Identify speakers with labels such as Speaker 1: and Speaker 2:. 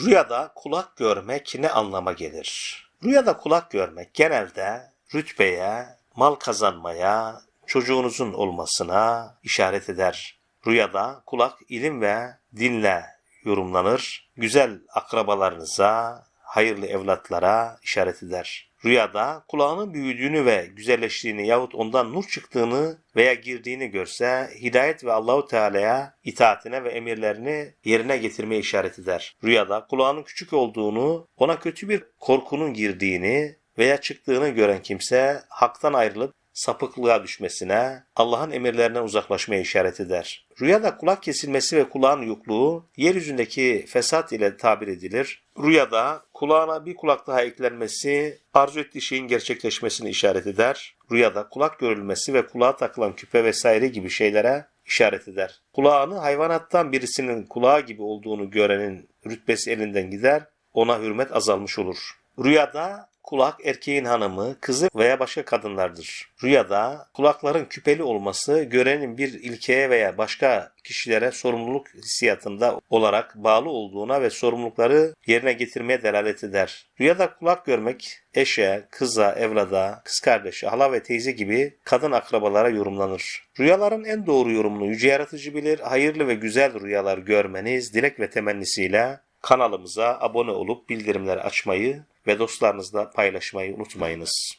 Speaker 1: Rüyada kulak görmek ne anlama gelir? Rüyada kulak görmek genelde rütbeye, mal kazanmaya, çocuğunuzun olmasına işaret eder. Rüyada kulak ilim ve dinle yorumlanır. Güzel akrabalarınıza, hayırlı evlatlara işaret eder. Rüyada kulağının büyüdüğünü ve güzelleştiğini yahut ondan nur çıktığını veya girdiğini görse hidayet ve Allahu Teala'ya itaatine ve emirlerini yerine getirmeye işaret eder. Rüyada kulağının küçük olduğunu, ona kötü bir korkunun girdiğini veya çıktığını gören kimse haktan ayrılıp sapıklığa düşmesine, Allah'ın emirlerinden uzaklaşmaya işaret eder. Rüyada kulak kesilmesi ve kulağın yokluğu yeryüzündeki fesat ile tabir edilir. Rüyada kulağına bir kulak daha eklenmesi arzu ettiği şeyin gerçekleşmesini işaret eder. Rüyada kulak görülmesi ve kulağa takılan küpe vesaire gibi şeylere işaret eder. Kulağını hayvanattan birisinin kulağı gibi olduğunu görenin rütbesi elinden gider, ona hürmet azalmış olur. Rüyada kulak erkeğin hanımı, kızı veya başka kadınlardır. Rüyada kulakların küpeli olması görenin bir ilkeye veya başka kişilere sorumluluk hissiyatında olarak bağlı olduğuna ve sorumlulukları yerine getirmeye delalet eder. Rüyada kulak görmek eşe, kıza, evlada, kız kardeşi, hala ve teyze gibi kadın akrabalara yorumlanır. Rüyaların en doğru yorumunu yüce yaratıcı bilir. Hayırlı ve güzel rüyalar görmeniz dilek ve temennisiyle kanalımıza abone olup bildirimleri açmayı ve dostlarınızla paylaşmayı unutmayınız.